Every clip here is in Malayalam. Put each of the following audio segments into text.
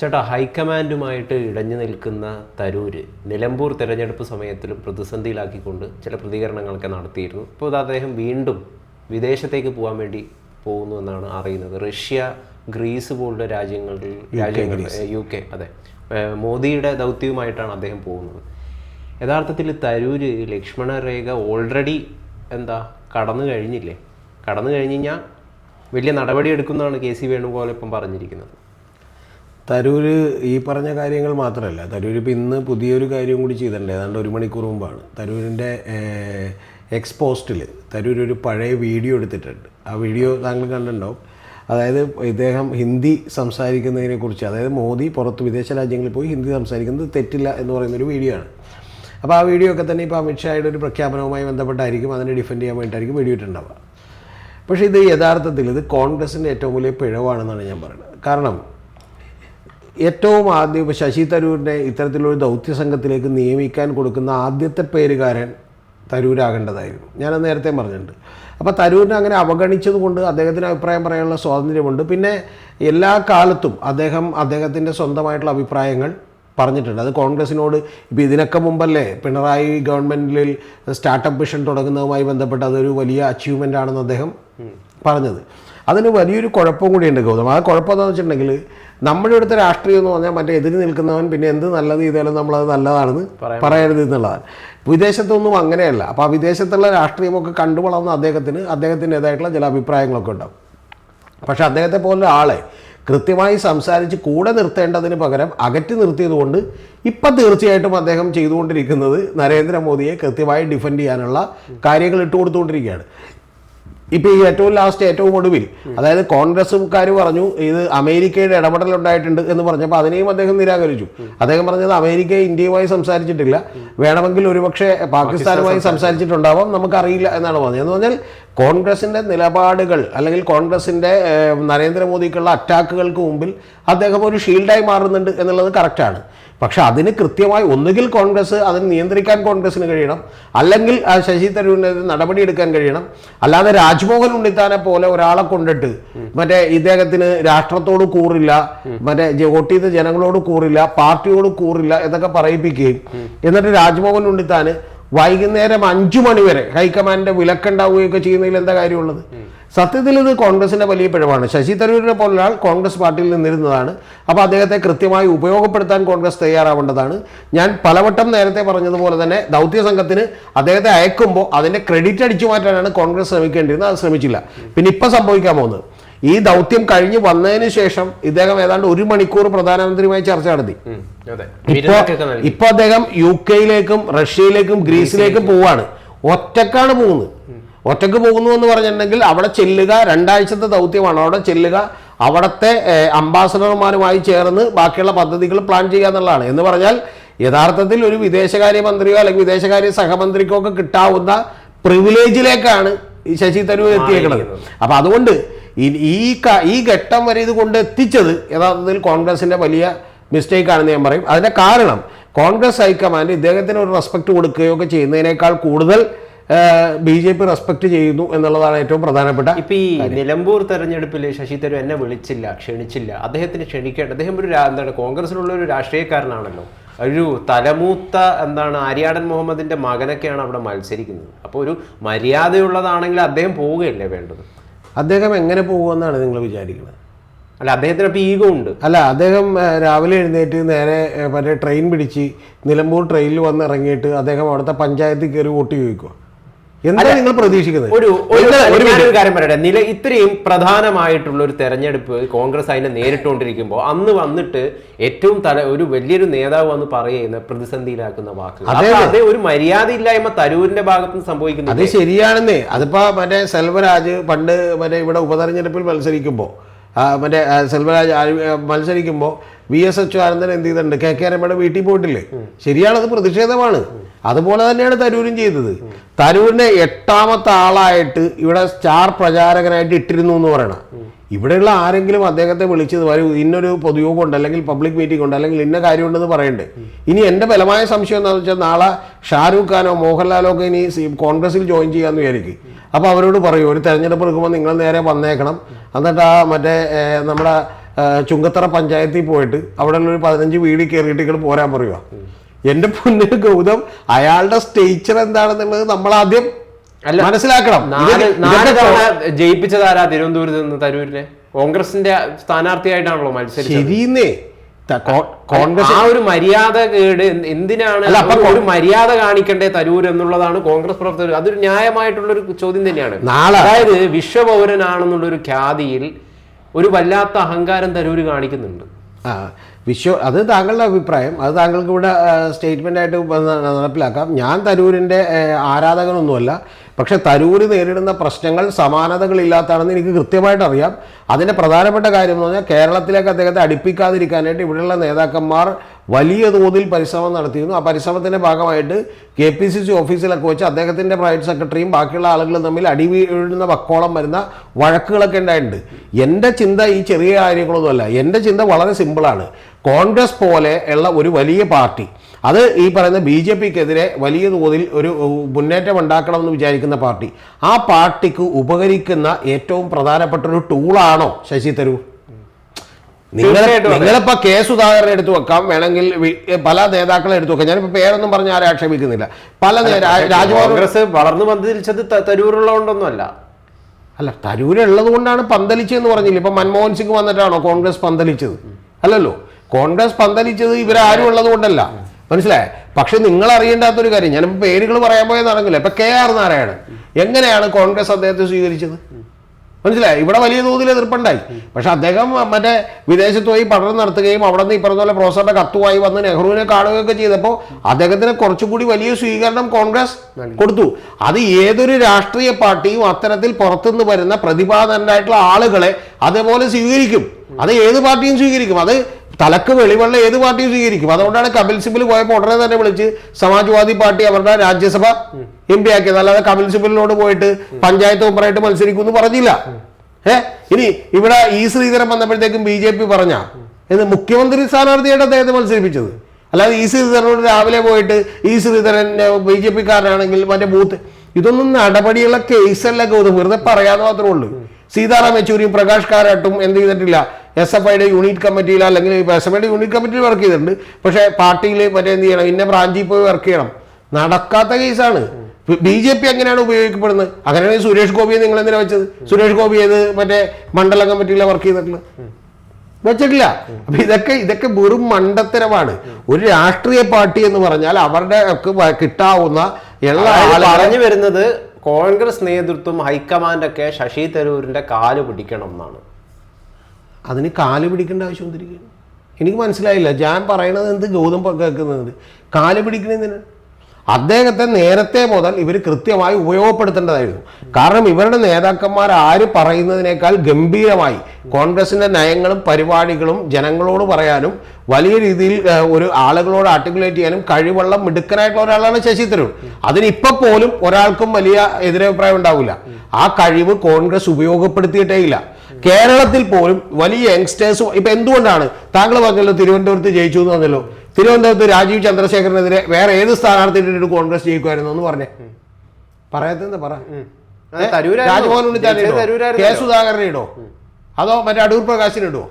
ചേട്ടാ ഹൈക്കമാൻഡുമായിട്ട് ഇടഞ്ഞു നിൽക്കുന്ന തരൂര് നിലമ്പൂർ തെരഞ്ഞെടുപ്പ് സമയത്തിലും പ്രതിസന്ധിയിലാക്കിക്കൊണ്ട് ചില പ്രതികരണങ്ങളൊക്കെ നടത്തിയിരുന്നു. ഇപ്പോൾ ഇത് അദ്ദേഹം വീണ്ടും വിദേശത്തേക്ക് പോകാൻ വേണ്ടി പോകുന്നു എന്നാണ് അറിയുന്നത്. റഷ്യ ഗ്രീസ് പോലുള്ള രാജ്യങ്ങളിൽ രാജ്യങ്ങൾ യു കെ അതെ. മോദിയുടെ ദൗത്യവുമായിട്ടാണ് അദ്ദേഹം പോകുന്നത്. യഥാർത്ഥത്തിൽ തരൂര് ലക്ഷ്മണ രേഖ ഓൾറെഡി എന്താ കടന്നു കഴിഞ്ഞില്ലേ? കടന്നു കഴിഞ്ഞു കഴിഞ്ഞാൽ വലിയ നടപടി എടുക്കുന്നതാണ് കെ സി വേണുഗോപാൽ ഇപ്പം പറഞ്ഞിരിക്കുന്നത്. തരൂര് ഈ പറഞ്ഞ കാര്യങ്ങൾ മാത്രമല്ല തരൂർ ഇപ്പം ഇന്ന് പുതിയൊരു കാര്യം കൂടി ചെയ്തിട്ടുണ്ട്. ഏതാണ്ട് ഒരു മണിക്കൂർ മുമ്പാണ്. തരൂരിന്റെ എക്സ്പോസ്റ്റിൽ തരൂർ ഒരു പഴയ വീഡിയോ എടുത്തിട്ടുണ്ട്. ആ വീഡിയോ താങ്കൾ കണ്ടിട്ടുണ്ടാവും. അതായത് ഇദ്ദേഹം ഹിന്ദി സംസാരിക്കുന്നതിനെ കുറിച്ച് അതായത് മോദി പുറത്ത് വിദേശ രാജ്യങ്ങളിൽ പോയി ഹിന്ദി സംസാരിക്കുന്നത് തെറ്റില്ല എന്ന് പറയുന്നൊരു വീഡിയോ ആണ്. അപ്പോൾ ആ വീഡിയോ ഒക്കെ തന്നെ ഇപ്പോൾ അമിത്ഷായുടെ ഒരു പ്രഖ്യാപനവുമായി ബന്ധപ്പെട്ടായിരിക്കും അതിനെ ഡിഫെൻഡ് ചെയ്യാൻ വേണ്ടിയിട്ടായിരിക്കും വീഡിയോ ഇട്ടുണ്ടാവുക പക്ഷേ ഇത് യഥാർത്ഥത്തിൽ ഇത് കോൺഗ്രസിന്റെ ഏറ്റവും വലിയ പിഴവാണെന്നാണ് ഞാൻ പറയുന്നത്. കാരണം ഏറ്റവും ആദ്യം ഇപ്പോൾ ശശി തരൂരിനെ ഇത്തരത്തിലൊരു ദൗത്യ സംഘത്തിലേക്ക് നിയമിക്കാൻ കൊടുക്കുന്ന ആദ്യത്തെ പേരുകാരൻ തരൂരാകേണ്ടതായിരുന്നു. ഞാൻ നേരത്തെ പറഞ്ഞിട്ടുണ്ട്. അപ്പോൾ തരൂരിനെ അങ്ങനെ അവഗണിച്ചതുകൊണ്ട് അദ്ദേഹത്തിന് അഭിപ്രായം പറയാനുള്ള സ്വാതന്ത്ര്യമുണ്ട്. പിന്നെ എല്ലാ കാലത്തും അദ്ദേഹം അദ്ദേഹത്തിന്റെ സ്വന്തമായിട്ടുള്ള അഭിപ്രായങ്ങൾ പറഞ്ഞിട്ടുണ്ട്. അത് കോൺഗ്രസിനോട് ഇപ്പോൾ ഇതിനൊക്കെ മുമ്പല്ലേ പിണറായി ഗവൺമെന്റിൽ സ്റ്റാർട്ടപ്പ് മിഷൻ തുടങ്ങുന്നതുമായി ബന്ധപ്പെട്ട് അതൊരു വലിയ അച്ചീവ്മെന്റ് ആണെന്ന് അദ്ദേഹം പറഞ്ഞത്. അതിന് വലിയൊരു കുഴപ്പം കൂടിയുണ്ട് ഗൗതം. ആ കുഴപ്പം എന്താണെന്ന് വെച്ചിട്ടുണ്ടെങ്കിൽ നമ്മുടെ ഇവിടുത്തെ രാഷ്ട്രീയം എന്ന് പറഞ്ഞാൽ മറ്റേ എതിര് നിൽക്കുന്നവൻ പിന്നെ എന്ത് നല്ലത് ചെയ്താലും നമ്മളത് നല്ലതാണെന്ന് പറയരുത് എന്നുള്ളതാണ്. വിദേശത്തൊന്നും അങ്ങനെയല്ല. അപ്പോൾ ആ വിദേശത്തുള്ള രാഷ്ട്രീയമൊക്കെ കണ്ടു വളർന്ന അദ്ദേഹത്തിന് അദ്ദേഹത്തിന്റെതായിട്ടുള്ള ചില അഭിപ്രായങ്ങളൊക്കെ ഉണ്ടാവും. പക്ഷെ അദ്ദേഹത്തെ പോലുള്ള ആളെ കൃത്യമായി സംസാരിച്ച് കൂടെ നിർത്തേണ്ടതിന് പകരം അകറ്റി നിർത്തിയതുകൊണ്ട് ഇപ്പം തീർച്ചയായിട്ടും അദ്ദേഹം ചെയ്തുകൊണ്ടിരിക്കുന്നത് നരേന്ദ്രമോദിയെ കൃത്യമായി ഡിഫെൻഡ് ചെയ്യാനുള്ള കാര്യങ്ങൾ ഇട്ടുകൊടുത്തുകൊണ്ടിരിക്കുകയാണ്. ഇപ്പം ഈ ഏറ്റവും ലാസ്റ്റ് ഏറ്റവും ഒടുവിൽ അതായത് കോൺഗ്രസ്സുകാർ പറഞ്ഞു ഇത് അമേരിക്കയുടെ ഇടപെടൽ ഉണ്ടായിട്ടുണ്ട് എന്ന് പറഞ്ഞപ്പോൾ അതിനെയും അദ്ദേഹം നിരാകരിച്ചു. അദ്ദേഹം പറഞ്ഞത് അമേരിക്ക ഇന്ത്യയുമായി സംസാരിച്ചിട്ടില്ല. വേണമെങ്കിൽ ഒരുപക്ഷെ പാകിസ്ഥാനുമായി സംസാരിച്ചിട്ടുണ്ടാവാം. നമുക്കറിയില്ല എന്നാണ് പറഞ്ഞത്. എന്ന് പറഞ്ഞാൽ കോൺഗ്രസിന്റെ നിലപാടുകൾ അല്ലെങ്കിൽ കോൺഗ്രസിന്റെ നരേന്ദ്രമോദിക്കുള്ള അറ്റാക്കുകൾക്ക് മുമ്പിൽ അദ്ദേഹം ഒരു ഷീൽഡായി മാറുന്നുണ്ട് എന്നുള്ളത് കറക്റ്റാണ് പക്ഷെ അതിന് കൃത്യമായി ഒന്നുകിൽ കോൺഗ്രസ് അതിന് നിയന്ത്രിക്കാൻ കോൺഗ്രസിന് കഴിയണം അല്ലെങ്കിൽ ശശി തരൂരിനെതിരെ നടപടിയെടുക്കാൻ കഴിയണം. അല്ലാതെ രാജ്മോഹൻ ഉണ്ണിത്താനെ പോലെ ഒരാളെ കൊണ്ടിട്ട് മറ്റേ ഇദ്ദേഹത്തിന് രാഷ്ട്രത്തോട് കൂറില്ല മറ്റേ വോട്ട് ചെയ്ത ജനങ്ങളോട് കൂറില്ല പാർട്ടിയോട് കൂറില്ല എന്നൊക്കെ പറയിപ്പിക്കുകയും എന്നിട്ട് രാജ്മോഹൻ ഉണ്ണിത്താന് വൈകുന്നേരം അഞ്ചു മണി വരെ ഹൈക്കമാൻഡിന്റെ വിലക്കുണ്ടാവുകയൊക്കെ ചെയ്യുന്നതിൽ എന്താ കാര്യമുള്ളത്? സത്യത്തിൽ ഇത് കോൺഗ്രസിന്റെ വലിയ പിഴവാണ്. ശശി തരൂരിനെ പോലുള്ള ആൾ കോൺഗ്രസ് പാർട്ടിയിൽ നിന്നിരുന്നതാണ്. അപ്പോൾ അദ്ദേഹത്തെ കൃത്യമായി ഉപയോഗപ്പെടുത്താൻ കോൺഗ്രസ് തയ്യാറാവേണ്ടതാണ്. ഞാൻ പലവട്ടം നേരത്തെ പറഞ്ഞതുപോലെ തന്നെ ദൗത്യ സംഘത്തിന് അദ്ദേഹത്തെ അയക്കുമ്പോൾ അതിന്റെ ക്രെഡിറ്റ് അടിച്ചു മാറ്റാനാണ് കോൺഗ്രസ് ശ്രമിക്കേണ്ടിയിരുന്നത്. അത് ശ്രമിച്ചില്ല. പിന്നെ ഇപ്പം സംഭവിക്കാൻ പോകുന്നത്. ഈ ദൗത്യം കഴിഞ്ഞ് വന്നതിന് ശേഷം ഇദ്ദേഹം ഏതാണ്ട് ഒരു മണിക്കൂർ പ്രധാനമന്ത്രിയുമായി ചർച്ച നടത്തി. ഇപ്പൊ ഇപ്പൊ അദ്ദേഹം യു കെയിലേക്കും റഷ്യയിലേക്കും ഗ്രീസിലേക്കും പോവാണ്. ഒറ്റക്കാണ് പോകുന്നത്. ഒറ്റയ്ക്ക് പോകുന്നു എന്ന് പറഞ്ഞിട്ടുണ്ടെങ്കിൽ അവിടെ ചെല്ലുക രണ്ടാഴ്ചത്തെ ദൗത്യമാണ്. അവിടെ ചെല്ലുക അവിടുത്തെ അംബാസഡർമാരുമായി ചേർന്ന് ബാക്കിയുള്ള പദ്ധതികൾ പ്ലാൻ ചെയ്യുക എന്നുള്ളതാണ്. എന്ന് പറഞ്ഞാൽ യഥാർത്ഥത്തിൽ ഒരു വിദേശകാര്യ മന്ത്രിയോ അല്ലെങ്കിൽ വിദേശകാര്യ സഹമന്ത്രിക്കോ ഒക്കെ കിട്ടാവുന്ന പ്രിവിലേജിലേക്കാണ് ഈ ശശി തരൂർ എത്തിയേക്കുന്നത്. അപ്പൊ അതുകൊണ്ട് ഈ- ഈ ഘട്ടം വരെ ഇത് കൊണ്ട് എത്തിച്ചത് യഥാർത്ഥത്തിൽ കോൺഗ്രസിന്റെ വലിയ മിസ്റ്റേക്കാണെന്ന് ഞാൻ പറയും. അതിന്റെ കാരണം കോൺഗ്രസ് ഹൈക്കമാൻഡ് ഇദ്ദേഹത്തിന് ഒരു റെസ്പെക്ട് കൊടുക്കുകയോ ഒക്കെ ചെയ്യുന്നതിനേക്കാൾ കൂടുതൽ ബി ജെ പി റെസ്പെക്ട് ചെയ്യുന്നു എന്നുള്ളതാണ് ഏറ്റവും പ്രധാനപ്പെട്ട ഇപ്പൊ ഈ നിലമ്പൂർ തെരഞ്ഞെടുപ്പിൽ ശശി തരൂർ എന്നെ വിളിച്ചില്ല ക്ഷണിച്ചില്ല. അദ്ദേഹത്തിന് ക്ഷണിക്കേണ്ട അദ്ദേഹം ഒരു എന്താണ് കോൺഗ്രസിലുള്ള ഒരു രാഷ്ട്രീയക്കാരനാണല്ലോ. ഒരു തലമൂത്ത എന്താണ് ആര്യാടൻ മുഹമ്മദിന്റെ മകനൊക്കെയാണ് അവിടെ മത്സരിക്കുന്നത്. അപ്പോൾ ഒരു മര്യാദയുള്ളതാണെങ്കിൽ അദ്ദേഹം പോവുകയല്ലേ വേണ്ടത്? അദ്ദേഹം എങ്ങനെ പോകുമെന്നാണ് നിങ്ങൾ വിചാരിക്കുന്നത്? അല്ല അദ്ദേഹത്തിന് ഇപ്പൊ ഈഗോ ഉണ്ട്. അല്ല അദ്ദേഹം രാവിലെ എഴുന്നേറ്റ് നേരെ മറ്റേ ട്രെയിൻ പിടിച്ച് നിലമ്പൂർ ട്രെയിനിൽ വന്ന് ഇറങ്ങിയിട്ട് അദ്ദേഹം അവിടുത്തെ പഞ്ചായത്തിൽ കയറി വോട്ട് ചോദിക്കുക എന്താ നിങ്ങൾ പ്രതീക്ഷിക്കുന്നത്? ഒരു ഒരു കാര്യം പറയട്ടെ. നില ഇത്രയും പ്രധാനമായിട്ടുള്ള ഒരു തെരഞ്ഞെടുപ്പ് കോൺഗ്രസ് അതിനെ നേരിട്ടുകൊണ്ടിരിക്കുമ്പോൾ അന്ന് വന്നിട്ട് ഏറ്റവും തല ഒരു വലിയൊരു നേതാവ് വന്ന് പറയുന്ന പ്രതിസന്ധിയിലാക്കുന്ന വാക്ക് അതെ, ഒരു മര്യാദയില്ലായ്മ തരൂരിന്റെ ഭാഗത്ത് നിന്ന് സംഭവിക്കുന്നു അത് ശരിയാണെന്നേ. അതിപ്പോ മറ്റേ സെൽവരാജ് പണ്ട് മറ്റേ ഇവിടെ ഉപതെരഞ്ഞെടുപ്പിൽ മത്സരിക്കുമ്പോൾ മറ്റേ സെൽവരാജ് മത്സരിക്കുമ്പോൾ വി എസ് അച്യുതാനന്ദൻ എന്ത് ചെയ്തിട്ടുണ്ട്? കെ കെ രമയുടെ വീട്ടിൽ പോയിട്ടില്ലേ? ശരിയാണത് പ്രതിഷേധമാണ്. അതുപോലെ തന്നെയാണ് തരൂരും ചെയ്തത്. തരൂരിനെ എട്ടാമത്തെ ആളായിട്ട് ഇവിടെ സ്റ്റാർ പ്രചാരകനായിട്ട് ഇട്ടിരുന്നു എന്ന് പറയണം. ഇവിടെയുള്ള ആരെങ്കിലും അദ്ദേഹത്തെ വിളിച്ചത് വരൂ ഇന്നൊരു പൊതുയോഗം ഉണ്ട് അല്ലെങ്കിൽ പബ്ലിക് മീറ്റിംഗ് ഉണ്ട് അല്ലെങ്കിൽ ഇന്ന കാര്യമുണ്ടെന്ന് പറയണ്ടേ. ഇനി എന്റെ ബലമായ സംശയം എന്താണെന്ന് വെച്ചാൽ നാളെ ഷാരൂഖ് ഖാനോ മോഹൻലാലോ ഒക്കെ ഇനി കോൺഗ്രസിൽ ജോയിൻ ചെയ്യാമെന്ന് വിചാരിക്കും. അപ്പോൾ അവരോട് പറയൂ ഒരു തെരഞ്ഞെടുപ്പ് എടുക്കുമ്പോൾ നിങ്ങൾ നേരെ വന്നേക്കണം. എന്നിട്ട് ആ മറ്റേ നമ്മുടെ ചുങ്കത്തറ പഞ്ചായത്തിൽ പോയിട്ട് അവിടെ ഒരു പതിനഞ്ച് വീട് കയറിയിട്ട് ഇങ്ങോട്ട് പോരാൻ പറയുക എന്റെ പൊന്നിന് ഗൗതം അയാളുടെ സ്റ്റേച്ചർ എന്താണെന്നുള്ളത് നമ്മൾ ആദ്യം മനസ്സിലാക്കണം. നാല് തിരുവനന്തപുരത്ത് നിന്ന് തരൂരിനെ കോൺഗ്രസിന്റെ സ്ഥാനാർത്ഥിയായിട്ടാണല്ലോ ശരിയെന്നേ കോൺഗ്രസ് ആ ഒരു മര്യാദ കേട് എന്തിനാണ് ഒരു- മര്യാദ കാണിക്കണ്ടേ തരൂർ എന്നുള്ളതാണ് കോൺഗ്രസ് പ്രവർത്തകർ അതൊരു ന്യായമായിട്ടുള്ള ഒരു ചോദ്യം തന്നെയാണ്. അതായത് വിശ്വപൗരനാണെന്നുള്ള ഒരു ഖ്യാതിയിൽ ഒരു വല്ലാത്ത അഹങ്കാരം തരൂര് കാണിക്കുന്നുണ്ട്. വിശ്വ അത് താങ്കളുടെ അഭിപ്രായം. അത് താങ്കൾക്ക് ഇവിടെ സ്റ്റേറ്റ്മെന്റ് ആയിട്ട് വന്ന് നടപ്പിലാക്കാം. ഞാൻ തരൂരിന്റെ ആരാധകനൊന്നുമല്ല. പക്ഷേ തരൂര് നേരിടുന്ന പ്രശ്നങ്ങൾ സമാനതകളില്ലാത്തതാണെന്ന് എനിക്ക് കൃത്യമായിട്ട് അറിയാം അതിന്റെ പ്രധാനപ്പെട്ട കാര്യം എന്ന് പറഞ്ഞാൽ കേരളത്തിലേക്ക് അദ്ദേഹത്തെ അടുപ്പിക്കാതിരിക്കാനായിട്ട് ഇവിടെയുള്ള നേതാക്കന്മാർ വലിയ തോതിൽ പരിശ്രമം നടത്തിയിരുന്നു. ആ പരിശ്രമത്തിന്റെ ഭാഗമായിട്ട് കെ പി സി സി ഓഫീസിലൊക്കെ വെച്ച് അദ്ദേഹത്തിന്റെ പ്രൈവറ്റ് സെക്രട്ടറിയും ബാക്കിയുള്ള ആളുകളും തമ്മിൽ അടി വീഴുന്ന വക്കോളം വരുന്ന വഴക്കുകളൊക്കെ ഉണ്ടായിട്ടുണ്ട്. എന്റെ ചിന്ത ഈ ചെറിയ കാര്യങ്ങളൊന്നുമല്ല. എന്റെ ചിന്ത വളരെ സിമ്പിളാണ്. കോൺഗ്രസ് പോലെ ഉള്ള ഒരു വലിയ പാർട്ടി. അത് ഈ പറയുന്ന ബി ജെ പിക്കെതിരെ വലിയ തോതിൽ ഒരു മുന്നേറ്റം ഉണ്ടാക്കണമെന്ന് വിചാരിക്കുന്ന പാർട്ടി. ആ പാർട്ടിക്ക് ഉപകരിക്കുന്ന ഏറ്റവും പ്രധാനപ്പെട്ട ഒരു ടൂളാണോ ശശി തരൂർ? നിങ്ങൾ. നിങ്ങളിപ്പോ കെ സുധാകരനെ എടുത്തു വെക്കാം. വേണമെങ്കിൽ പല നേതാക്കളെ എടുത്തു വെക്കാം. ഞാനിപ്പോ പേരൊന്നും പറഞ്ഞ് ആരെ ആക്ഷേപിക്കുന്നില്ല. പല കോൺഗ്രസ് വളർന്നു പന്തിരിച്ചത് ത- തരൂരുള്ളതുകൊണ്ടൊന്നുമല്ല. അല്ല തരൂരുള്ളത് കൊണ്ടാണ് പന്തലിച്ചതെന്ന് പറഞ്ഞില്ല? ഇപ്പൊ മൻമോഹൻ സിംഗ് വന്നിട്ടാണോ കോൺഗ്രസ് പന്തലിച്ചത്? അല്ലല്ലോ. കോൺഗ്രസ് പന്തലിച്ചത് ഇവരാരും ഉള്ളത് കൊണ്ടല്ല മനസ്സിലായേ? പക്ഷെ നിങ്ങൾ അറിയേണ്ടാത്തൊരു കാര്യം ഞാനിപ്പോ പേരുകൾ പറയാൻ പോയെന്നാണെങ്കിലേ ഇപ്പൊ കെ ആർ നാരായണൻ. എങ്ങനെയാണ് കോൺഗ്രസ് അദ്ദേഹത്തെ സ്വീകരിച്ചത്? മനസ്സിലായി? ഇവിടെ വലിയ തോതിൽ എതിർപ്പുണ്ടായി. പക്ഷെ അദ്ദേഹം മറ്റേ വിദേശത്ത് പോയി പഠനം നടത്തുകയും അവിടെ നിന്ന് ഈ പറഞ്ഞ പോലെ പ്രൊഫസറുടെ കത്തുമായി വന്ന് നെഹ്റുവിനെ കാണുകയൊക്കെ ചെയ്തപ്പോൾ അദ്ദേഹത്തിന് കുറച്ചുകൂടി വലിയ സ്വീകരണം കോൺഗ്രസ് കൊടുത്തു. അത് ഏതൊരു രാഷ്ട്രീയ പാർട്ടിയും അത്തരത്തിൽ പുറത്തുനിന്ന് വരുന്ന പ്രതിഭാതനായിട്ടുള്ള ആളുകളെ അതേപോലെ സ്വീകരിക്കും. അത് ഏത് പാർട്ടിയും സ്വീകരിക്കും. അത് തലക്ക് വെളിവെള്ള ഏത് പാർട്ടിയും സ്വീകരിക്കും. അതുകൊണ്ടാണ് കപിൽ സിബിൽ പോയപ്പോൾ ഉടനെ തന്നെ വിളിച്ച് സമാജ്വാദി പാർട്ടി അവരുടെ രാജ്യസഭ എം പി ആക്കിയത് അല്ലാതെ കപിൽ പോയിട്ട് പഞ്ചായത്ത് മെമ്പറായിട്ട് മത്സരിക്കും എന്ന് പറഞ്ഞില്ല. ഏ? ഇനി ഇവിടെ ഈ ശ്രീധരൻ വന്നപ്പോഴത്തേക്കും ബി ജെ പി പറഞ്ഞ ഇത് മുഖ്യമന്ത്രി സ്ഥാനാർത്ഥിയായിട്ട് അദ്ദേഹത്തെ മത്സരിപ്പിച്ചത്. അല്ലാതെ ഈ ശ്രീധരനോട് രാവിലെ പോയിട്ട് ഈ ശ്രീധരൻ ബി ജെ പിക്കാരനാണെങ്കിൽ മറ്റേ ബൂത്ത് ഇതൊന്നും നടപടിയുള്ള കേസല്ല ഗൗതം. വെറുതെ പറയാതെ മാത്രമേ ഉള്ളൂ. സീതാറാം യെച്ചൂരിയും പ്രകാശ് കാരാട്ടും എന്ത് ചെയ്തിട്ടില്ല? എസ് എഫ് ഐയുടെ യൂണിറ്റ് കമ്മിറ്റിയിൽ അല്ലെങ്കിൽ എസ് എഫ് ഐയുടെ യൂണിറ്റ് കമ്മിറ്റിയിൽ വർക്ക് ചെയ്തിട്ടുണ്ട്. പക്ഷേ പാർട്ടിയിൽ മറ്റേ എന്ത് ചെയ്യണം? ഇന്ന ബ്രാഞ്ചിൽ പോയി വർക്ക് ചെയ്യണം. നടക്കാത്ത കേസാണ്. ബി ജെ പി എങ്ങനെയാണ് ഉപയോഗിക്കപ്പെടുന്നത്? അങ്ങനെയാണെങ്കിൽ സുരേഷ് ഗോപിയെ നിങ്ങൾ എന്തിനാ വെച്ചത്? സുരേഷ് ഗോപി ഏത് മറ്റേ മണ്ഡല കമ്മിറ്റിയിലെ വർക്ക് ചെയ്തിട്ടുള്ളത്? വെച്ചിട്ടില്ല. അപ്പൊ ഇതൊക്കെ ഇതൊക്കെ വെറും മണ്ടത്തരമാണ്. ഒരു രാഷ്ട്രീയ പാർട്ടി എന്ന് പറഞ്ഞാൽ അവരുടെ ഒക്കെ കിട്ടാവുന്ന എല്ലാ പറഞ്ഞു വരുന്നത് കോൺഗ്രസ് നേതൃത്വം ഹൈക്കമാൻഡൊക്കെ ശശി തരൂരിന്റെ കാൽ പിടിക്കണം എന്നാണ്. അതിന് കാൽ പിടിക്കേണ്ട ആവശ്യം എന്തിരിക്കുന്നു എനിക്ക് മനസ്സിലായില്ല. ഞാൻ പറയണത് എന്ത് ഗൗതം കേൾക്കുന്നത് കാൽ പിടിക്കണതിന് അദ്ദേഹത്തെ നേരത്തെ മുതൽ ഇവർ കൃത്യമായി ഉപയോഗപ്പെടുത്തേണ്ടതായിരുന്നു. കാരണം ഇവരുടെ നേതാക്കന്മാർ ആര് പറയുന്നതിനേക്കാൾ ഗംഭീരമായി കോൺഗ്രസിന്റെ നയങ്ങളും പരിപാടികളും ജനങ്ങളോട് പറയാനും വലിയ രീതിയിൽ ഒരു ആളുകളോട് ആർട്ടിക്കുലേറ്റ് ചെയ്യാനും കഴിവുള്ള മിടുക്കനായിട്ടുള്ള ഒരാളാണ് ശശി തരൂർ. അതിനിപ്പോ പോലും ഒരാൾക്കും വലിയ എതിരഭിപ്രായം ഉണ്ടാവില്ല. ആ കഴിവ് കോൺഗ്രസ് ഉപയോഗപ്പെടുത്തിയിട്ടേ ഇല്ല. കേരളത്തിൽ പോലും വലിയ യങ്സ്റ്റേഴ്സ് ഇപ്പൊ എന്തുകൊണ്ടാണ്? താങ്കൾ പറഞ്ഞല്ലോ തിരുവനന്തപുരത്ത് ജയിച്ചു എന്ന് പറഞ്ഞല്ലോ. തിരുവനന്തപുരത്ത് രാജീവ് ചന്ദ്രശേഖരനെതിരെ വേറെ ഏത് സ്ഥാനാർത്ഥി കോൺഗ്രസ് ജയിക്കുമായിരുന്നു എന്ന് പറഞ്ഞേ. പറയാത്തെന്താ? പറ. രാജ്മോഹൻ ഉണ്ണിത്താൻ കെ സുധാകരനെ ഇടോ അതോ മറ്റേ അടൂർ പ്രകാശിനെ ഇടുവോ?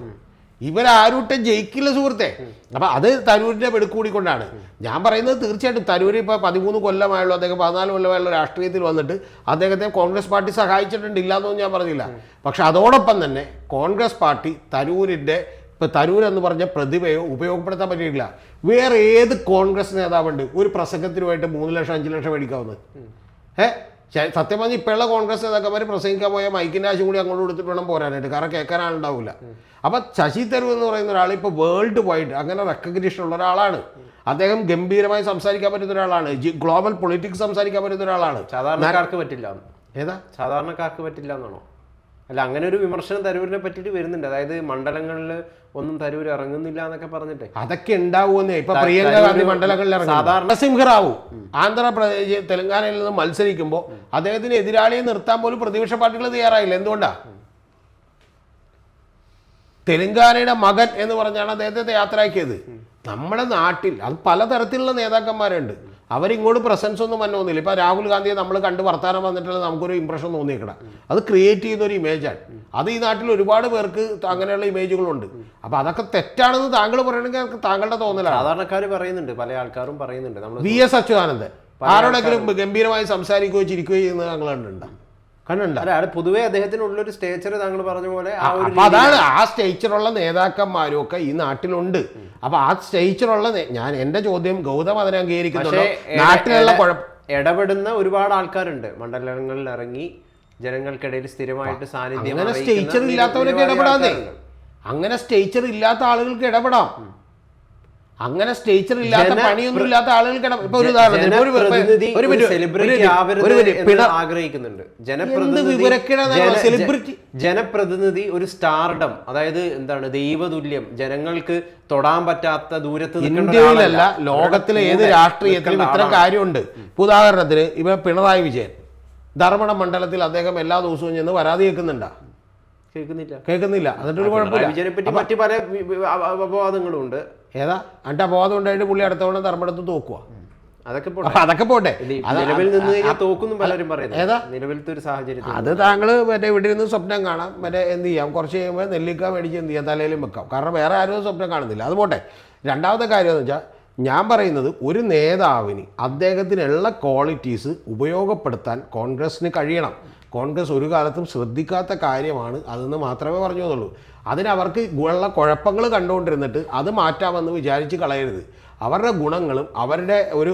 ഇവരാരൂട്ടെ ജയിക്കില്ല സുഹൃത്തെ. അപ്പൊ അത് തരൂരിന്റെ വെടുക്കൂടിക്കൊണ്ടാണ്. ഞാൻ പറയുന്നത് തീർച്ചയായിട്ടും തരൂർ ഇപ്പൊ പതിമൂന്ന് കൊല്ലമായുള്ളൂ. അദ്ദേഹം പതിനാല് കൊല്ലമായുള്ള രാഷ്ട്രീയത്തിൽ വന്നിട്ട് അദ്ദേഹത്തെ കോൺഗ്രസ് പാർട്ടി സഹായിച്ചിട്ടുണ്ട്. ഇല്ലാന്നൊന്നും ഞാൻ പറഞ്ഞില്ല. പക്ഷെ അതോടൊപ്പം തന്നെ കോൺഗ്രസ് പാർട്ടി തരൂരിന്റെ ഇപ്പൊ തരൂർ എന്ന് പറഞ്ഞ പ്രതിഭയോ ഉപയോഗപ്പെടുത്താൻ പറ്റിയിട്ടില്ല. വേറെ ഏത് കോൺഗ്രസ് നേതാവുണ്ട്? ഒരു പ്രസംഗത്തിനുമായിട്ട് മൂന്ന് ലക്ഷം അഞ്ച് ലക്ഷം മേടിക്കാവുന്നത് ഏ? സത്യം പറഞ്ഞാൽ ഇപ്പോഴുള്ള കോൺഗ്രസ് നേതാക്കന്മാർ പ്രസംഗിക്കാൻ പോയ മൈക്കിന്റെ ആശം കൂടി അങ്ങോട്ട് കൊടുത്തിട്ട് വേണം പോരാനായിട്ട്. കാരണം കേൾക്കാൻ ആളുണ്ടാവില്ല അപ്പം ശശി തരൂർ എന്ന് പറയുന്ന ഒരാൾ ഇപ്പോൾ വേൾഡ് വൈഡ് അങ്ങനെ റെക്കഗ്നിഷൻ ഉള്ള ഒരാളാണ്. അദ്ദേഹം ഗംഭീരമായി സംസാരിക്കാൻ പറ്റുന്ന ഒരാളാണ്. ഗ്ലോബൽ പൊളിറ്റിക്സ് സംസാരിക്കാൻ പറ്റുന്ന ഒരാളാണ്. സാധാരണക്കാർക്ക് പറ്റില്ല. ഏതാ? സാധാരണക്കാർക്ക് പറ്റില്ല എന്നാണോ? അല്ല അങ്ങനെ ഒരു വിമർശനം തരൂരിനെ പറ്റിയിട്ട് വരുന്നുണ്ട്. അതായത് മണ്ഡലങ്ങളിൽ ഒന്നും തരൂർ ഇറങ്ങുന്നില്ല എന്നൊക്കെ പറഞ്ഞിട്ട്. അതൊക്കെ ഉണ്ടാവുമെന്നേ. ഇപ്പൊ പ്രിയങ്ക ഗാന്ധി മണ്ഡലങ്ങളിൽ ഇറങ്ങും സാധാരണ- സിംഹറാവു ആന്ധ്രാപ്രദേശ് തെലങ്കാനയിൽ നിന്ന് മത്സരിക്കുമ്പോൾ അദ്ദേഹത്തിന് എതിരാളിയെ നിർത്താൻ പോലും പ്രതിപക്ഷ പാർട്ടികൾ തയ്യാറായില്ല. എന്തുകൊണ്ടാ? തെലങ്കാനയുടെ മകൻ എന്ന് പറഞ്ഞാണ് അദ്ദേഹത്തെ യാത്രയാക്കിയത്. നമ്മുടെ നാട്ടിൽ അത് പലതരത്തിലുള്ള നേതാക്കന്മാരുണ്ട്. അവരിങ്ങോട്ട് പ്രസൻസ് ഒന്നും വന്നു തോന്നില്ല ഇപ്പം രാഹുൽ ഗാന്ധിയെ നമ്മൾ കണ്ട് വർത്താനം വന്നിട്ടുള്ള നമുക്കൊരു ഇമ്പ്രഷൻ തോന്നിയേക്കണം അത് ക്രിയേറ്റ് ചെയ്യുന്ന ഒരു ഇമേജാണ് അത് ഈ നാട്ടിൽ ഒരുപാട് പേർക്ക് അങ്ങനെയുള്ള ഇമേജുകളുണ്ട് അപ്പോൾ അതൊക്കെ തെറ്റാണെന്ന് താങ്കൾ പറയണമെങ്കിൽ അതൊക്കെ താങ്കളുടെ തോന്നലാണ്. സാധാരണക്കാർ പറയുന്നുണ്ട്. പല ആൾക്കാരും പറയുന്നുണ്ട്. നമ്മൾ വി എസ് അച്യുതാനന്ദൻ. ആരോടെങ്കിലും ഗംഭീരമായി സംസാരിക്കുകയോ ചിരിക്കുകയോ ചെയ്യുന്നത് താങ്കൾ കണ്ടുണ്ടോ കണ്ടുണ്ടോ അല്ല അത് പൊതുവേ അദ്ദേഹത്തിനുള്ളൊരു സ്റ്റേച്ചർ താങ്കൾ പറഞ്ഞ പോലെ അപ്പൊ അതാണ് ആ സ്റ്റേച്ചറുള്ള നേതാക്കന്മാരും ഒക്കെ ഈ നാട്ടിലുണ്ട്. അപ്പൊ ആ സ്റ്റേച്ചറുള്ള ഞാൻ എന്റെ ചോദ്യം ഗൗതം അതിനെ അംഗീകരിക്കുന്നുണ്ടോ നാട്ടിലുള്ള കുഴപ്പം ഇടപെടുന്ന ഒരുപാട് ആൾക്കാരുണ്ട്. മണ്ഡലങ്ങളിൽ ഇറങ്ങി ജനങ്ങൾക്കിടയിൽ സ്ഥിരമായിട്ട് സാന്നിധ്യം അങ്ങനെ സ്റ്റേച്ചർ ഇല്ലാത്തവരൊക്കെ ഇടപെടാതെ അങ്ങനെ സ്റ്റേച്ചർ ഇല്ലാത്ത ആളുകൾക്ക് ഇടപെടാം. അങ്ങനെ സ്റ്റേച്ചർ ഇല്ലാത്ത പണിയൊന്നും ഇല്ലാത്ത ആളുകൾക്ക് സെലിബ്രിറ്റി ജനപ്രതിനിധി ഒരു സ്റ്റാർഡം അതായത് എന്താണ് ദൈവതുല്യം. ജനങ്ങൾക്ക് തൊടാൻ പറ്റാത്ത ദൂരത്ത് ഇന്ത്യയിലല്ല ലോകത്തിലെ ഏത് രാഷ്ട്രീയത്തിലും ഇത്ര ഇത്തരം കാര്യമുണ്ട്. ഉദാഹരണത്തിന് ഇവ പിണറായി വിജയൻ. ധർമ്മണ മണ്ഡലത്തിൽ അദ്ദേഹം എല്ലാ ദിവസവും ചെന്ന് പരാതി കേൾക്കുന്നുണ്ടാ? കേൾക്കുന്നില്ല. കേൾക്കുന്നില്ല. എന്നിട്ടൊരു ഒരു കുഴപ്പമില്ല. വിജയനെ പറ്റി മറ്റു പല അപവാദങ്ങളും ഉണ്ട് ഏതാ? എന്നിട്ട് അപവാദം ഉണ്ടായിട്ട് പുള്ളി അടുത്ത തവണ ധർമ്മടത്ത് തോക്കുക അതൊക്കെ പോട്ടെ. അതൊക്കെ നിലവിൽ നിന്ന് കഴിഞ്ഞാൽ തോക്കുന്നു പലരും പറയുന്നത് ഏതാ? നിലവിലത്തെ ഒരു സാഹചര്യം അത് താങ്കൾ മറ്റേ ഇവിടെ ഇരുന്ന് സ്വപ്നം കാണാം. മറ്റേ എന്ത് ചെയ്യാം? കുറച്ച് കഴിയുമ്പോൾ നെല്ലിക്ക മേടിച്ച് എന്ത് ചെയ്യാം? തലയിലും വെക്കാം. കാരണം വേറെ ആരും സ്വപ്നം കാണുന്നില്ല. അത് പോട്ടെ. രണ്ടാമത്തെ കാര്യം എന്ന് വെച്ചാൽ ഞാൻ പറയുന്നത് ഒരു നേതാവിന് അദ്ദേഹത്തിനുള്ള ക്വാളിറ്റീസ് ഉപയോഗപ്പെടുത്താൻ കോൺഗ്രസ്സിന് കഴിയണം. കോൺഗ്രസ് ഒരു കാലത്തും ശ്രദ്ധിക്കാത്ത കാര്യമാണ് അതെന്ന് മാത്രമേ പറഞ്ഞു തന്നുള്ളൂ അതിനവർക്ക് ഉള്ള കുഴപ്പങ്ങൾ കണ്ടുകൊണ്ടിരുന്നിട്ട് അത് മാറ്റാമെന്ന് വിചാരിച്ച് കളയരുത്. അവരുടെ ഗുണങ്ങളും അവരുടെ ഒരു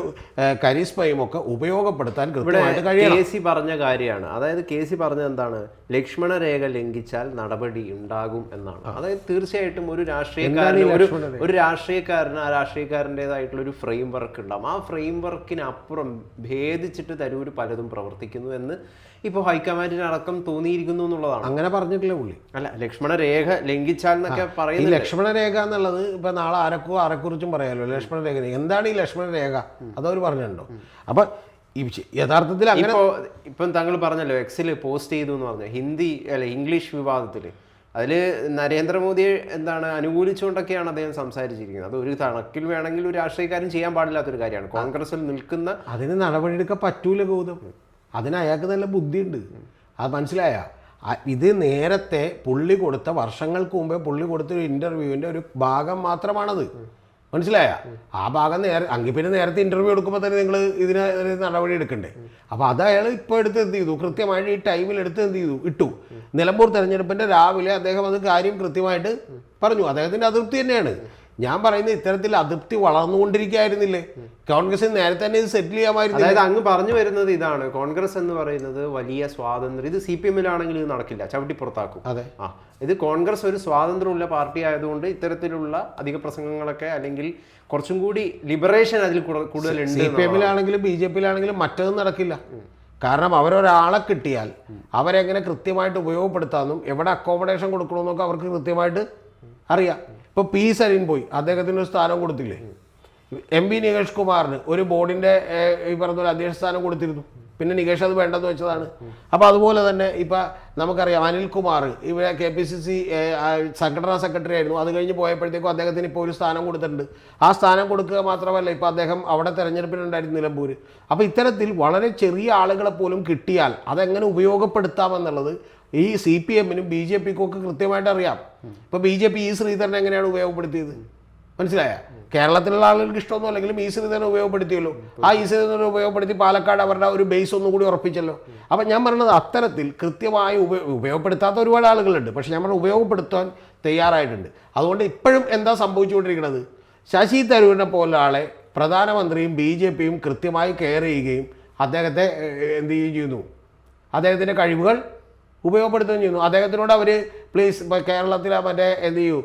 കരിസ്മയും ഒക്കെ ഉപയോഗപ്പെടുത്താൻ കൃത്യമായിട്ട് കഴിയണം. കെ സി പറഞ്ഞ കാര്യമാണ്. അതായത് കെ സി പറഞ്ഞത് എന്താണ്? ലക്ഷ്മണ രേഖ ലംഘിച്ചാൽ നടപടി ഉണ്ടാകും എന്നാണ്. അതായത് തീർച്ചയായിട്ടും ഒരു രാഷ്ട്രീയക്കാരന് ഒരു ഒരു രാഷ്ട്രീയക്കാരന് ആ രാഷ്ട്രീയക്കാരന്റെതായിട്ടുള്ള ഒരു ഫ്രെയിം വർക്ക് ഉണ്ടാകും ആ ഫ്രെയിം വർക്കിനപ്പുറം ഭേദിച്ചിട്ട് തരൂര് പലതും പ്രവർത്തിക്കുന്നു എന്ന് ഇപ്പോൾ ഹൈക്കമാൻഡിനടക്കം തോന്നിയിരിക്കുന്നു എന്നുള്ളതാണ്. അങ്ങനെ പറഞ്ഞിട്ടില്ല പുള്ളി? അല്ല ലക്ഷ്മണ രേഖ ലംഘിച്ചാൽ എന്നൊക്കെ പറയുന്നത് ലക്ഷ്മണ രേഖ എന്നുള്ളത് ഇപ്പൊ നാളെ ആരക്കോ ആരെക്കുറിച്ചും പറയാലോ. ലക്ഷ്മണ രേഖ എന്താണ് ഈ ലക്ഷ്മണ രേഖ അതവർ പറഞ്ഞിട്ടുണ്ടോ? അപ്പൊ ഈ യഥാർത്ഥത്തിൽ അങ്ങനെ ഇപ്പോ താങ്കൾ പറഞ്ഞല്ലോ എക്സിൽ പോസ്റ്റ് ചെയ്തു എന്ന് പറഞ്ഞു. ഹിന്ദി അല്ല ഇംഗ്ലീഷ് വിവാദത്തിൽ അതിൽ നരേന്ദ്രമോദിയെ എന്താണ് അനുകൂലിച്ചുകൊണ്ടൊക്കെയാണ് അദ്ദേഹം സംസാരിച്ചിരിക്കുന്നത്. അത് ഒരു കണക്കിൽ വേണമെങ്കിൽ ഒരു രാഷ്ട്രീയക്കാരൻ ചെയ്യാൻ പാടില്ലാത്തൊരു കാര്യമാണ്. കോൺഗ്രസിൽ നിൽക്കുന്ന അതിന് നടപടിയെടുക്കാൻ പറ്റൂല ഗൗതം. അതിന് അയാൾക്ക് നല്ല ബുദ്ധിയുണ്ട്. അത് മനസ്സിലായ? ഇത് നേരത്തെ പുള്ളി കൊടുത്ത വർഷങ്ങൾക്ക് മുമ്പേ പുള്ളി കൊടുത്ത ഒരു ഇന്റർവ്യൂവിന്റെ ഒരു ഭാഗം മാത്രമാണത്. മനസ്സിലായ? ആ ഭാഗം നേരെ അങ്കിൽ പിന്നെ നേരത്തെ ഇന്റർവ്യൂ എടുക്കുമ്പോൾ തന്നെ നിങ്ങൾ ഇതിന് നടപടി എടുക്കണ്ടേ? അപ്പോൾ അത് അയാൾ ഇപ്പോൾ എടുത്ത് എന്ത് ചെയ്തു? കൃത്യമായിട്ട് ഈ ടൈമിൽ എടുത്ത് എന്ത് ചെയ്തു? ഇട്ടു. നിലമ്പൂർ തെരഞ്ഞെടുപ്പിന്റെ രാവിലെ അദ്ദേഹം അത് കാര്യം കൃത്യമായിട്ട് പറഞ്ഞു. അദ്ദേഹത്തിന്റെ അതൃപ്തി തന്നെയാണ്. ഞാൻ പറയുന്നത് ഇത്തരത്തിൽ അതൃപ്തി വളർന്നുകൊണ്ടിരിക്കുകയായിരുന്നില്ലേ? കോൺഗ്രസ് നേരത്തെ തന്നെ ഇത് സെറ്റിൽ ചെയ്യാമായിരുന്നു അതായത് അങ്ങ് പറഞ്ഞു വരുന്നത് ഇതാണ്. കോൺഗ്രസ് എന്ന് പറയുന്നത് വലിയ സ്വാതന്ത്ര്യം. ഇത് സി പി എമ്മിലാണെങ്കിൽ ഇത് നടക്കില്ല. ചവിട്ടി പുറത്താക്കും. അതെ. ആ ഇത് കോൺഗ്രസ് ഒരു സ്വാതന്ത്ര്യമുള്ള പാർട്ടി ആയതുകൊണ്ട് ഇത്തരത്തിലുള്ള അധിക പ്രസംഗങ്ങളൊക്കെ അല്ലെങ്കിൽ കുറച്ചും കൂടി ലിബറേഷൻ അതിൽ കൂടു- കൂടുതലുണ്ട് സി പി. എമ്മിലാണെങ്കിലും ബി ജെ പിയിലാണെങ്കിലും മറ്റതും നടക്കില്ല. കാരണം അവരൊരാളെ കിട്ടിയാൽ അവരെങ്ങനെ കൃത്യമായിട്ട് ഉപയോഗപ്പെടുത്താമെന്നും എവിടെ അക്കോമഡേഷൻ കൊടുക്കണമെന്നൊക്കെ അവർക്ക് കൃത്യമായിട്ട് അറിയാം. ഇപ്പോൾ പി സരീൻ പോയി. അദ്ദേഹത്തിന് ഒരു സ്ഥാനം കൊടുത്തില്ലേ? എം പി നികേഷ് കുമാറിന് ഒരു ബോർഡിന്റെ ഏഹ്, ഈ പറഞ്ഞ പോലെ അധ്യക്ഷ സ്ഥാനം കൊടുത്തിരുന്നു. പിന്നെ നികേഷ് അത് വേണ്ടെന്ന് വെച്ചതാണ്. അപ്പോൾ അതുപോലെ തന്നെ ഇപ്പം നമുക്കറിയാം അനിൽകുമാർ ഇവിടെ കെ പി സി സി സംഘടനാ സെക്രട്ടറി ആയിരുന്നു. അത് കഴിഞ്ഞ് പോയപ്പോഴത്തേക്കും അദ്ദേഹത്തിന് ഇപ്പോൾ ഒരു സ്ഥാനം കൊടുത്തിട്ടുണ്ട്. ആ സ്ഥാനം കൊടുക്കുക മാത്രമല്ല ഇപ്പോൾ അദ്ദേഹം അവിടെ തെരഞ്ഞെടുപ്പിനുണ്ടായിരുന്നു നിലമ്പൂർ അപ്പോൾ ഇത്തരത്തിൽ വളരെ ചെറിയ ആളുകളെ പോലും കിട്ടിയാൽ അതെങ്ങനെ ഉപയോഗപ്പെടുത്താമെന്നുള്ളത് ഈ സി പി എമ്മിനും ബി ജെ പിക്കും ഒക്കെ കൃത്യമായിട്ട് അറിയാം. ഇപ്പോൾ ബി ജെ പി ഈ ശ്രീധരനെ എങ്ങനെയാണ് ഉപയോഗപ്പെടുത്തിയത്? മനസ്സിലായ? കേരളത്തിലുള്ള ആളുകൾക്ക് ഇഷ്ടമൊന്നും അല്ലെങ്കിലും ഈ ശ്രീധരനെ ഉപയോഗപ്പെടുത്തിയല്ലോ. ആ ഈ ശ്രീധരനെ ഉപയോഗപ്പെടുത്തി പാലക്കാട് അവരുടെ ഒരു ബേസ് ഒന്നും കൂടി ഉറപ്പിച്ചല്ലോ. അപ്പം ഞാൻ പറയുന്നത് അത്തരത്തിൽ കൃത്യമായി ഉപ ഉപയോഗപ്പെടുത്താത്ത ഒരുപാട് ആളുകളുണ്ട്. പക്ഷെ ഞാൻ പറഞ്ഞ ഉപയോഗപ്പെടുത്താൻ തയ്യാറായിട്ടുണ്ട്. അതുകൊണ്ട് ഇപ്പോഴും എന്താ സംഭവിച്ചുകൊണ്ടിരിക്കുന്നത്? ശശി തരൂരിനെ പോലെ ആളെ പ്രധാനമന്ത്രിയും ബി ജെ പിയും കൃത്യമായി കെയർ ചെയ്യുകയും അദ്ദേഹത്തെ എന്ത് ചെയ്യുകയും ചെയ്യുന്നു? അദ്ദേഹത്തിന്റെ കഴിവുകൾ ഉപയോഗപ്പെടുത്തുകയും ചെയ്യുന്നു. അദ്ദേഹത്തിനോട് അവർ പ്ലീസ് ഇപ്പോൾ കേരളത്തിലെ മറ്റേ എന്ത് ചെയ്യൂ?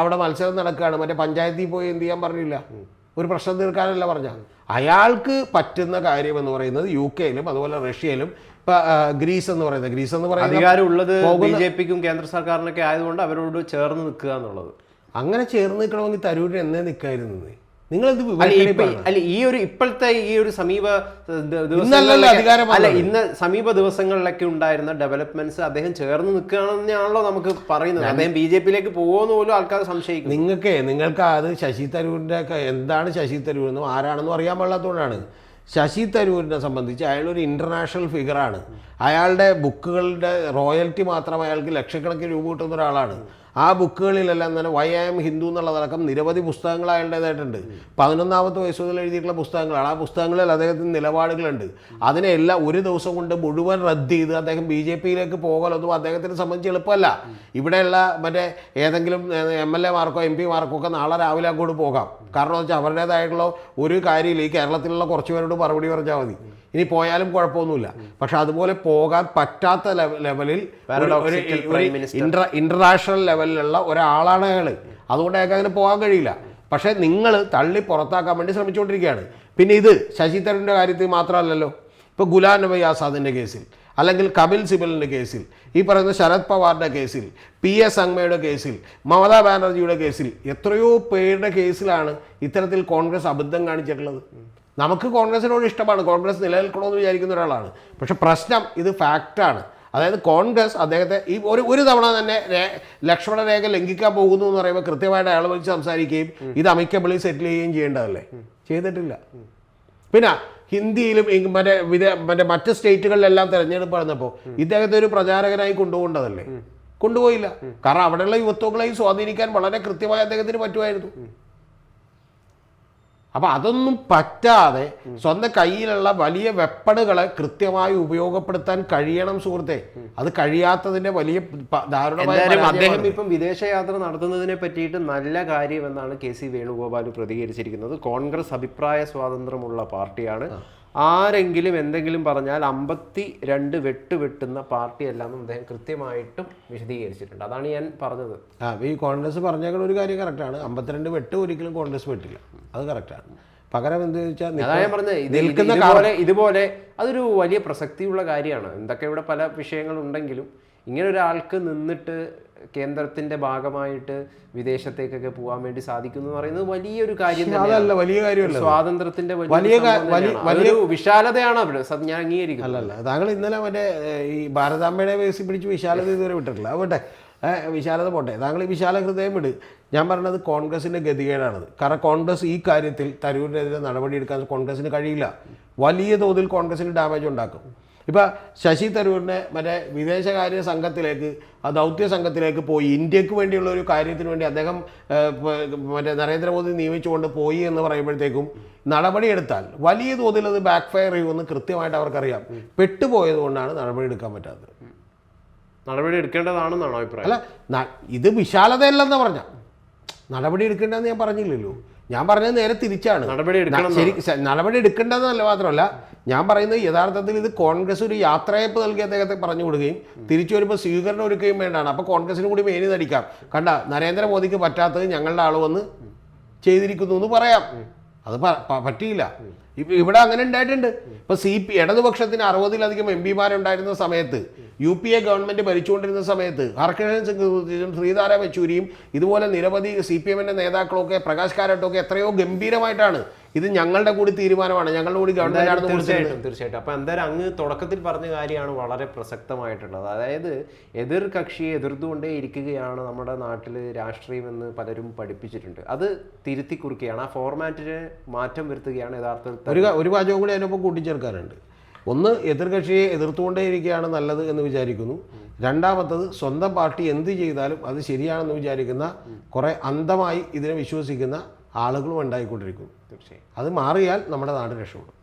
അവിടെ മത്സരം നടക്കുകയാണ്. മറ്റേ പഞ്ചായത്തിൽ പോയി എന്ത് ചെയ്യാൻ പറഞ്ഞില്ല. ഒരു പ്രശ്നം തീർക്കാനല്ല പറഞ്ഞ അയാൾക്ക് പറ്റുന്ന കാര്യം എന്ന് പറയുന്നത് യു കെയിലും അതുപോലെ റഷ്യയിലും ഇപ്പൊ ഗ്രീസ് എന്ന് പറയുന്നത്. ഗ്രീസ് എന്ന് പറയുന്നത് അധികാരം ഉള്ളത് ബി ജെ പിക്കും കേന്ദ്ര സർക്കാരിനൊക്കെ ആയതുകൊണ്ട് അവരോട് ചേർന്ന് നിൽക്കുക എന്നുള്ളത്. അങ്ങനെ ചേർന്ന് നിൽക്കണമെങ്കിൽ തരൂരിന് എന്നേ നിൽക്കായിരുന്നു നിങ്ങൾ എന്ത് അല്ല ഈ ഒരു ഇപ്പോഴത്തെ ഈ ഒരു സമീപ അല്ല. ഇന്ന് സമീപ ദിവസങ്ങളിലൊക്കെ ഉണ്ടായിരുന്ന ഡെവലപ്മെന്റ്സ് അദ്ദേഹം ചേർന്ന് നിൽക്കുകയാണെന്നാണല്ലോ നമുക്ക് പറയുന്നത്. അദ്ദേഹം ബി ജെ പിയിലേക്ക് പോകുമെന്ന് പോലും ആൾക്കാർ സംശയിക്കും നിങ്ങൾക്ക് നിങ്ങൾക്ക് അത് ശശി തരൂരിന്റെ ഒക്കെ എന്താണ് ശശി തരൂർ എന്നും ആരാണെന്നും അറിയാൻ പാടില്ലാത്തതുകൊണ്ടാണ്. ശശി തരൂരിനെ സംബന്ധിച്ച് അയാളൊരു ഇന്റർനാഷണൽ ഫിഗറാണ് അയാളുടെ ബുക്കുകളുടെ റോയൽറ്റി മാത്രം അയാൾക്ക് ലക്ഷക്കണക്കിന് രൂപ കിട്ടുന്ന ഒരാളാണ്. ആ ബുക്കുകളിലെല്ലാം തന്നെ വൈ ആം ഹിന്ദു എന്നുള്ളതടക്കം നിരവധി പുസ്തകങ്ങൾ അയാളുടേതായിട്ടുണ്ട്. പതിനൊന്നാമത്തെ വയസ്സ് മുതൽ എഴുതിയിട്ടുള്ള പുസ്തകങ്ങളാണ്. ആ പുസ്തകങ്ങളിൽ അദ്ദേഹത്തിന് നിലപാടുകളുണ്ട്. അതിനെല്ലാം ഒരു ദിവസം കൊണ്ട് മുഴുവൻ റദ്ദ് ചെയ്ത് അദ്ദേഹം ബി ജെ പിയിലേക്ക് പോകലൊന്നും അദ്ദേഹത്തിനെ സംബന്ധിച്ച് എളുപ്പമല്ല. ഇവിടെയുള്ള മറ്റേ ഏതെങ്കിലും എം എൽ എമാർക്കോ എം പിമാർക്കോ ഒക്കെ നാളെ രാവിലെ അങ്ങോട്ട് പോകാം. കാരണം വെച്ചാൽ അവരുടേതായിട്ടുള്ള ഒരു കാര്യമില്ല. ഈ കേരളത്തിലുള്ള കുറച്ച് പേരോട് മറുപടി പറഞ്ഞാൽ മതി. ഇനി പോയാലും കുഴപ്പമൊന്നുമില്ല. പക്ഷെ അതുപോലെ പോകാൻ പറ്റാത്ത ലെവലിൽ ഇന്റർ ഇന്റർനാഷണൽ ലെവലിലുള്ള ഒരാളാണ് അയാൾ അതുകൊണ്ട് അയാൾക്ക് അങ്ങനെ പോകാൻ കഴിയില്ല. പക്ഷെ നിങ്ങൾ തള്ളി പുറത്താക്കാൻ വേണ്ടി ശ്രമിച്ചുകൊണ്ടിരിക്കുകയാണ്. പിന്നെ ഇത് ശശി തരൂരിന്റെ കാര്യത്തിൽ മാത്രമല്ലല്ലോ. ഇപ്പോൾ ഗുലാം നബി ആസാദിന്റെ കേസിൽ അല്ലെങ്കിൽ കപിൽ സിബലിന്റെ കേസിൽ ഈ പറയുന്ന ശരത് പവാറിന്റെ കേസിൽ പി എസ് സംഗ്മയുടെ കേസിൽ മമതാ ബാനർജിയുടെ കേസിൽ എത്രയോ പേരുടെ കേസിലാണ് ഇത്തരത്തിൽ കോൺഗ്രസ് അബദ്ധം കാണിച്ചിട്ടുള്ളത്. നമുക്ക് കോൺഗ്രസിനോട് ഇഷ്ടമാണ്. കോൺഗ്രസ് നിലനിൽക്കണമെന്ന് വിചാരിക്കുന്ന ഒരാളാണ്. പക്ഷെ പ്രശ്നം ഇത് ഫാക്റ്റാണ് അതായത് കോൺഗ്രസ് അദ്ദേഹത്തെ ഈ ഒരു ഒരു തവണ തന്നെ ലക്ഷ്മണ രേഖ ലംഘിക്കാൻ പോകുന്നു എന്ന് പറയുമ്പോൾ കൃത്യമായിട്ട് അയാൾ വിളിച്ച് സംസാരിക്കുകയും ഇത് അമിക്കബിളി സെറ്റിൽ ചെയ്യുകയും ചെയ്യേണ്ടതല്ലേ? ചെയ്തിട്ടില്ല. പിന്നെ ഹിന്ദിയിലും മറ്റേ വിദേ മറ്റേ മറ്റ് സ്റ്റേറ്റുകളിലെല്ലാം തെരഞ്ഞെടുപ്പ് നടന്നപ്പോൾ ഇദ്ദേഹത്തെ ഒരു പ്രചാരകനായി കൊണ്ടുപോകേണ്ടതല്ലേ? കൊണ്ടുപോയില്ല. കാരണം അവിടെയുള്ള യുവത്വങ്ങളെയും സ്വാധീനിക്കാൻ വളരെ കൃത്യമായി അദ്ദേഹത്തിന് പറ്റുമായിരുന്നു. അപ്പം അതൊന്നും പറ്റാതെ സ്വന്തം കയ്യിലുള്ള വലിയ വെപ്പണുകളെ കൃത്യമായി ഉപയോഗപ്പെടുത്താൻ കഴിയണം സുഹൃത്തെ. അത് കഴിയാത്തതിന്റെ വലിയ ദാരുണമായ അദ്ദേഹം ഇപ്പം വിദേശയാത്ര നടത്തുന്നതിനെ പറ്റിയിട്ട് നല്ല കാര്യം എന്നാണ് കെ സി വേണുഗോപാൽ പ്രതികരിച്ചിരിക്കുന്നത്. കോൺഗ്രസ് അഭിപ്രായ സ്വാതന്ത്ര്യമുള്ള പാർട്ടിയാണ്. ആരെങ്കിലും എന്തെങ്കിലും പറഞ്ഞാൽ അമ്പത്തി രണ്ട് വെട്ട് വെട്ടുന്ന പാർട്ടിയല്ല എന്നും അദ്ദേഹം കൃത്യമായിട്ടും വിശദീകരിച്ചിട്ടുണ്ട്. അതാണ് ഞാൻ പറഞ്ഞത്. ആ ഈ കോൺഗ്രസ് പറഞ്ഞേക്കുന്ന ഒരു കാര്യം കറക്റ്റാണ് അമ്പത്തിരണ്ട് വെട്ട് ഒരിക്കലും കോൺഗ്രസ് വെട്ടില്ല അത് കറക്റ്റാണ് പകരം എന്ത് ചോദിച്ചാൽ ഇതുപോലെ അതൊരു വലിയ പ്രസക്തിയുള്ള കാര്യമാണ്. എന്തൊക്കെ ഇവിടെ പല വിഷയങ്ങളുണ്ടെങ്കിലും ഇങ്ങനെ ഒരാൾക്ക് നിന്നിട്ട് കേന്ദ്രത്തിന്റെ ഭാഗമായിട്ട് വിദേശത്തേക്കൊക്കെ പോകാൻ വേണ്ടി സാധിക്കുന്നു എന്ന് പറയുന്നത് വലിയൊരു കാര്യം അതല്ല വലിയ കാര്യമല്ല സ്വാതന്ത്ര്യത്തിന്റെ വലിയ വലിയ വിശാലതയാണ് അവിടെ ഞാൻ അംഗീകരിക്കുന്നത് അല്ലല്ല താങ്കൾ ഇന്നലെ മറ്റേ ഈ ഭാരതാമ്മയുടെ വേസി പിടിച്ച് വിശാലത ഇതുവരെ വിട്ടിട്ടില്ല. ഏഹ്, വിശാലത പോട്ടെ. താങ്കൾ ഈ വിശാല ഹൃദയം വിട്. ഞാൻ പറഞ്ഞത് കോൺഗ്രസിന്റെ ഗതികേടാണത്. കാരണം കോൺഗ്രസ് ഈ കാര്യത്തിൽ തരൂരിനെതിരെ നടപടിയെടുക്കാൻ കോൺഗ്രസിന് കഴിയില്ല. വലിയ തോതിൽ കോൺഗ്രസിന് ഡാമേജ് ഉണ്ടാക്കും. ഇപ്പം ശശി തരൂരിനെ മറ്റേ വിദേശകാര്യ സംഘത്തിലേക്ക് ആ ദൗത്യ സംഘത്തിലേക്ക് പോയി ഇന്ത്യയ്ക്ക് വേണ്ടിയുള്ള ഒരു കാര്യത്തിന് വേണ്ടി അദ്ദേഹം മറ്റേ നരേന്ദ്രമോദി നിയമിച്ചുകൊണ്ട് പോയി എന്ന് പറയുമ്പോഴത്തേക്കും നടപടിയെടുത്താൽ വലിയ തോതിൽ അത് ബാക്ക് ഫയർ ചെയ്യുമെന്ന് കൃത്യമായിട്ട് അവർക്കറിയാം. പെട്ടുപോയത് കൊണ്ടാണ് നടപടി എടുക്കാൻ പറ്റാത്തത്. നടപടി എടുക്കേണ്ടതാണെന്നാണോ അഭിപ്രായം? അല്ല ഇത് വിശാലതയല്ലെന്ന് പറഞ്ഞ. നടപടി എടുക്കേണ്ടതെന്ന് ഞാൻ പറഞ്ഞില്ലല്ലോ. ഞാൻ പറഞ്ഞത് നേരെ തിരിച്ചാണ്. ശരി നടപടി എടുക്കേണ്ടതെന്നല്ല മാത്രമല്ല ഞാൻ പറയുന്നത് യഥാർത്ഥത്തിൽ ഇത് കോൺഗ്രസ് ഒരു യാത്രയപ്പ് നൽകി അദ്ദേഹത്തെ പറഞ്ഞു കൊടുക്കുകയും തിരിച്ചു വരുമ്പോൾ സ്വീകരണം ഒരുക്കുകയും വേണ്ടാണ്. അപ്പോൾ കോൺഗ്രസിന് കൂടി മേനി നടിക്കാം. കണ്ട നരേന്ദ്രമോദിക്ക് പറ്റാത്തത് ഞങ്ങളുടെ ആൾ വന്ന് ചെയ്തിരിക്കുന്നു എന്ന് പറയാം. അത് പറ്റിയില്ല. ഇവിടെ അങ്ങനെ ഉണ്ടായിട്ടുണ്ട്. ഇപ്പൊ സി പി ഇടതുപക്ഷത്തിന് അറുപതിലധികം എം പിമാരുണ്ടായിരുന്ന സമയത്ത് യു പി എ ഗവൺമെന്റ് ഭരിച്ചുകൊണ്ടിരുന്ന സമയത്ത് ഹർകൃഷ്ണൻ സിംഗ് ശ്രീധാര യെച്ചൂരിയും ഇതുപോലെ നിരവധി സി പി എമ്മിന്റെ നേതാക്കളൊക്കെ പ്രകാശ് കാരാട്ടൊക്കെ എത്രയോ ഗംഭീരമായിട്ടാണ് ഇത് ഞങ്ങളുടെ കൂടി തീരുമാനമാണ്. ഞങ്ങളുടെ കൂടി ഗവൺമെന്റ് തീർച്ചയായിട്ടും തീർച്ചയായിട്ടും. അപ്പൊ എന്തായാലും അങ്ങ് തുടക്കത്തിൽ പറഞ്ഞ കാര്യമാണ് വളരെ പ്രസക്തമായിട്ടുള്ളത്. അതായത് എതിർ കക്ഷിയെ എതിർത്തുകൊണ്ടേ ഇരിക്കുകയാണ് നമ്മുടെ നാട്ടിൽ രാഷ്ട്രീയം എന്ന് പലരും പഠിപ്പിച്ചിട്ടുണ്ട്. അത് തിരുത്തി കുറിക്കുകയാണ് ആ ഫോർമാറ്റിന് മാറ്റം വരുത്തുകയാണ് യഥാർത്ഥത്തിൽ. ഒരു ഒരു വാചകം കൂടി അതിനൊപ്പം കൂട്ടിച്ചേർക്കാനുണ്ട്. ഒന്ന് എതിർകക്ഷിയെ എതിർത്തുകൊണ്ടേയിരിക്കുകയാണ് നല്ലത് എന്ന് വിചാരിക്കുന്നു. രണ്ടാമത്തത് സ്വന്തം പാർട്ടി എന്ത് ചെയ്താലും അത് ശരിയാണെന്ന് വിചാരിക്കുന്ന കുറേ അന്ധമായി ഇതിനെ വിശ്വസിക്കുന്ന ആളുകളും ഉണ്ടായിക്കൊണ്ടിരിക്കുന്നു തീർച്ചയായും. അത് മാറിയാൽ നമ്മുടെ നാട് രക്ഷപ്പെടും.